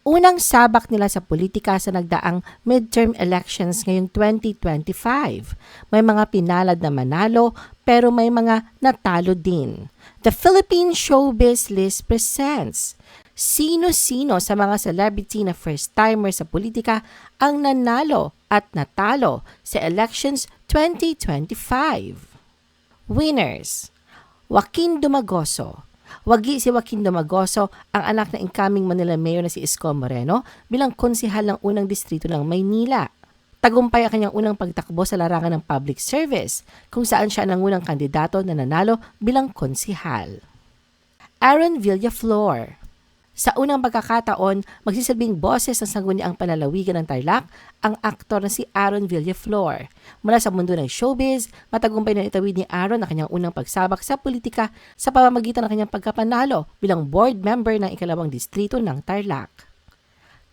Unang sabak nila sa politika sa nagdaang midterm elections ngayong 2025. May mga pinalad na manalo pero may mga natalo din. The Philippine Showbiz List presents Sino-sino sa mga celebrity na first-timer sa politika ang nanalo at natalo sa elections 2025? Winners Joaquin Dumagoso Wagi si Joaquin Dumagoso, ang anak ng incoming Manila Mayor na si Isko Moreno bilang konsihal ng unang distrito ng Maynila. Tagumpay ang kanyang unang pagtakbo sa larangan ng public service, kung saan siya ang unang kandidato na nanalo bilang konsihal. Aaron Villaflor sa unang pagkakataon, magsisilbing boses ng sangguniang panalawigan ng Tarlac ang aktor na si Aaron Villaflor. Mula sa mundo ng showbiz, matagumpay na itawid ni Aaron ang kanyang unang pagsabak sa politika sa pamamagitan ng kanyang pagkapanalo bilang board member ng ikalawang distrito ng Tarlac.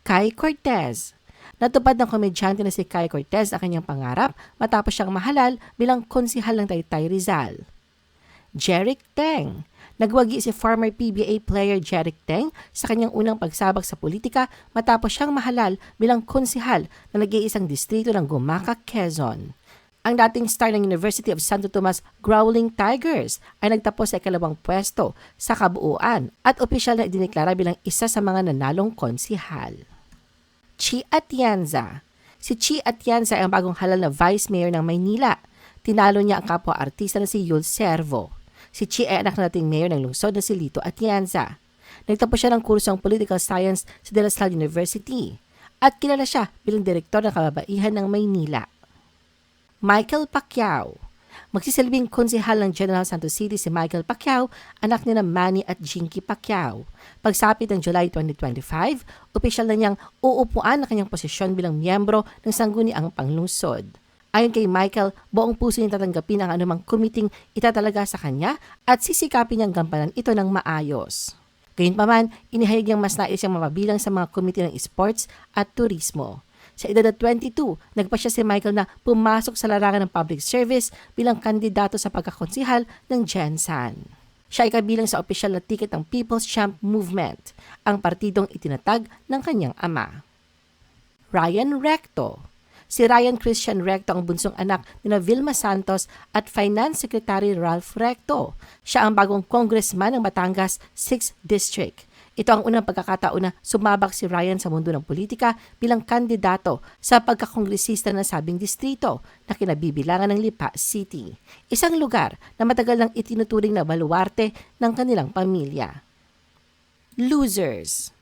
Kai Cortez Natupad ng komedyante na si Kai Cortez ang kanyang pangarap matapos siyang mahalal bilang konsihal ng Taytay Rizal. Jeric Teng Nagwagi si former PBA player Jeric Teng sa kanyang unang pagsabak sa politika matapos siyang mahalal bilang konsihal na nag-iisang distrito ng Gumaca, Quezon. Ang dating star ng University of Santo Tomas Growling Tigers ay nagtapos sa ikalawang pwesto sa kabuuan at opisyal na idineklara bilang isa sa mga nanalong konsihal. Chi Atienza Si Chi Atienza ay ang bagong halal na Vice Mayor ng Maynila. Tinalo niya ang kapwa-artista na si Yul Servo. Si Chi ay anak na dating mayor ng lungsod na si Lito Atienza. Nagtapos siya ng kursong Political Science sa De La Salle University at kilala siya bilang direktor ng kababaihan ng Maynila. Michael Pacquiao Magsisilbing konsehal ng General Santos City si Michael Pacquiao, anak ni na Manny at Jinky Pacquiao. Pagsapit ng July 2025, opisyal na niyang uupuan ang kanyang posisyon bilang miyembro ng sangguniang panglungsod. Ayon kay Michael, buong puso niyang tatanggapin ang anumang committing itatalaga sa kanya at sisikapin niyang gampanan ito ng maayos. Gayunpaman, inihayag niyang mas nais siyang mapabilang sa mga komite ng sports at turismo. Sa edad na 22, nagpa siya si Michael na pumasok sa larangan ng public service bilang kandidato sa pagkakonsihal ng Gensan. Siya ay kabilang sa opisyal na ticket ng People's Champ Movement, ang partidong itinatag ng kanyang ama. Ryan Recto Si Ryan Christian Recto ang bunsong anak ni Vilma Santos at Finance Secretary Ralph Recto. Siya ang bagong congressman ng Batangas 6th District. Ito ang unang pagkakataon na sumabak si Ryan sa mundo ng politika bilang kandidato sa pagkakongresista ng sabing distrito na kinabibilangan ng Lipa City. Isang lugar na matagal nang itinuturing na baluarte ng kanilang pamilya. Losers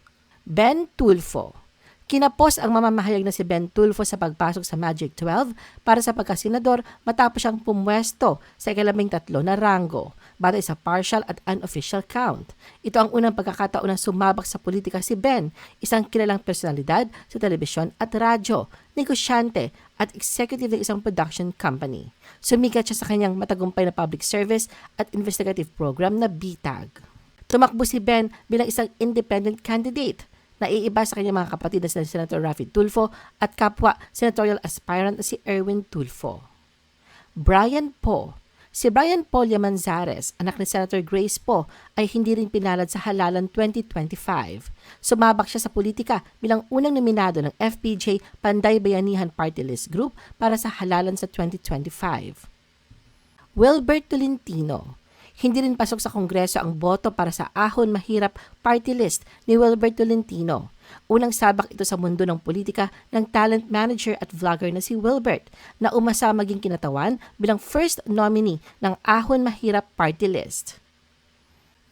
Ben Tulfo Kinapos ang mamamahayag na si Ben Tulfo sa pagpasok sa Magic 12 para sa pagkasenador matapos siyang pumwesto sa ikalabing tatlo na rango batay sa partial at unofficial count. Ito ang unang pagkakataon na sumabak sa politika si Ben, isang kilalang personalidad sa telebisyon at radyo, negosyante at executive ng isang production company. Sumikat siya sa kanyang matagumpay na public service at investigative program na BTAG. Tumakbo si Ben bilang isang independent candidate naiiba sa kanyang mga kapatid na si Senator Rafi Tulfo at kapwa senatorial aspirant na si Erwin Tulfo. Brian Poe Si Brian Paul Yamanzares, anak ni Senator Grace Poe, ay hindi rin pinalad sa halalan 2025. Sumabak siya sa politika bilang unang nominado ng FPJ Panday Bayanihan Party List Group para sa halalan sa 2025. Wilbert Tolentino hindi rin pasok sa Kongreso ang boto para sa Ahon Mahirap Party List ni Wilbert Tolentino. Unang sabak ito sa mundo ng politika ng talent manager at vlogger na si Wilbert na umasa maging kinatawan bilang first nominee ng Ahon Mahirap Party List.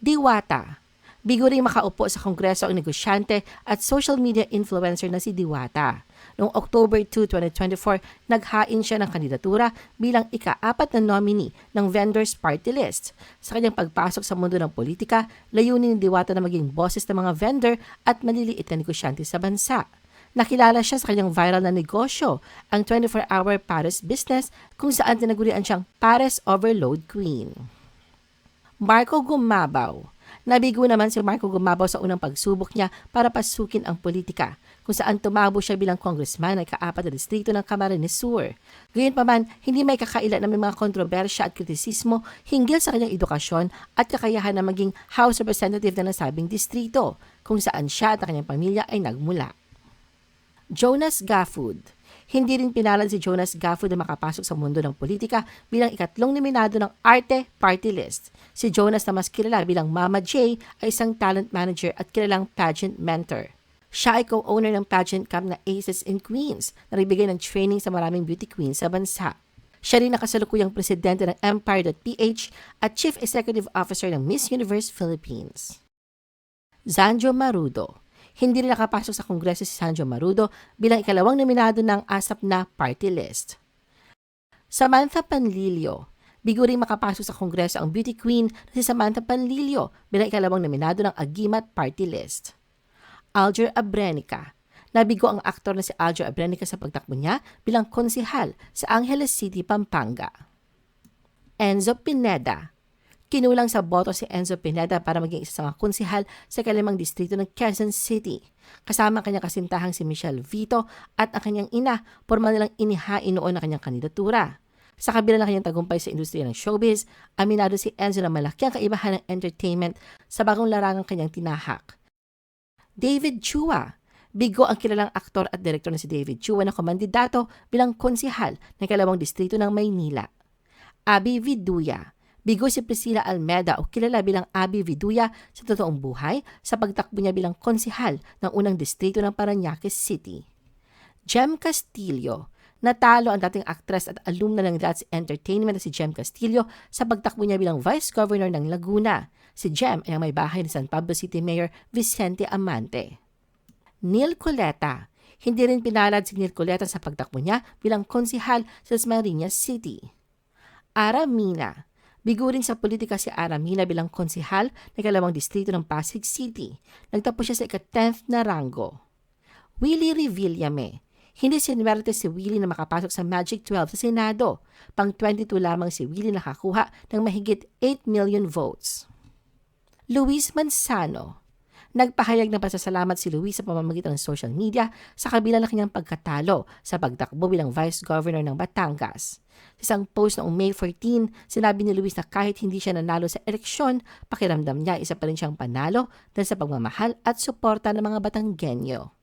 Diwata Bigo rin makaupo sa Kongreso ang negosyante at social media influencer na si Diwata. Noong October 2, 2024, naghain siya ng kandidatura bilang ika-apat na nominee ng Vendors Party List. Sa kanyang pagpasok sa mundo ng politika, layunin ni Diwata na maging bosses ng mga vendor at maliliit na negosyante sa bansa. Nakilala siya sa kanyang viral na negosyo, ang 24-hour Paris business kung saan tinagurian siyang Paris Overload Queen. Marco Gumabaw Nabigo naman si Marco gumabaw sa unang pagsubok niya para pasukin ang politika, kung saan tumabo siya bilang congressman ng kaapat na distrito ng Camarines Sur. Gayunpaman, hindi may kakaila na may mga kontrobersya at kritisismo hinggil sa kanyang edukasyon at kakayahan na maging House Representative na nasabing distrito, kung saan siya at ang kanyang pamilya ay nagmula. Jonas Gafford hindi rin pinalad si Jonas Gafford na makapasok sa mundo ng politika bilang ikatlong nominado ng Arte Party List. Si Jonas na mas kilala bilang Mama J ay isang talent manager at kilalang pageant mentor. Siya ay co-owner ng pageant camp na Aces and Queens na nagbigay ng training sa maraming beauty queens sa bansa. Siya rin nakasalukuyang presidente ng Empire.ph at Chief Executive Officer ng Miss Universe Philippines. Zanjo Marudo hindi rin nakapasok sa Kongreso si Sanjo Marudo bilang ikalawang nominado ng ASAP na party list. Samantha Panlilio Bigo rin makapasok sa Kongreso ang beauty queen na si Samantha Panlilio bilang ikalawang nominado ng Agimat Party List. Alger Abrenica Nabigo ang aktor na si Alger Abrenica sa pagtakbo niya bilang konsihal sa Angeles City, Pampanga. Enzo Pineda Kinulang sa boto si Enzo Pineda para maging isa sa mga konsihal sa kalimang distrito ng Quezon City. Kasama ang kanyang kasintahang si Michelle Vito at ang kanyang ina, formal nilang inihain noon ang kanyang kandidatura. Sa kabila ng kanyang tagumpay sa industriya ng showbiz, aminado si Enzo na malaki ang kaibahan ng entertainment sa bagong larangang kanyang tinahak. David Chua Bigo ang kilalang aktor at direktor na si David Chua na komandidato bilang konsihal ng kalawang distrito ng Maynila. Abby Viduya Bigo si Priscilla Almeda o kilala bilang Abby Viduya sa totoong buhay sa pagtakbo niya bilang konsihal ng unang distrito ng Paranaque City. Jem Castillo Natalo ang dating actress at alumna ng That's Entertainment na si Jem Castillo sa pagtakbo niya bilang Vice Governor ng Laguna. Si Jem ay ang may bahay ni San Pablo City Mayor Vicente Amante. Neil Coleta Hindi rin pinalad si Neil Coleta sa pagtakbo niya bilang konsihal sa Marinas City. Aramina Bigo rin sa politika si Aramina bilang konsihal ng kalawang distrito ng Pasig City. Nagtapos siya sa ika-10th na rango. Willie Revillame. Hindi sinwerte si Willie na makapasok sa Magic 12 sa Senado. Pang 22 lamang si Willie nakakuha ng mahigit 8 million votes. Luis Manzano. Nagpahayag ng pasasalamat si Luis sa pamamagitan ng social media sa kabila ng kanyang pagkatalo sa pagtakbo bilang Vice Governor ng Batangas. Sa isang post noong May 14, sinabi ni Luis na kahit hindi siya nanalo sa eleksyon, pakiramdam niya isa pa rin siyang panalo dahil sa pagmamahal at suporta ng mga Batanggenyo.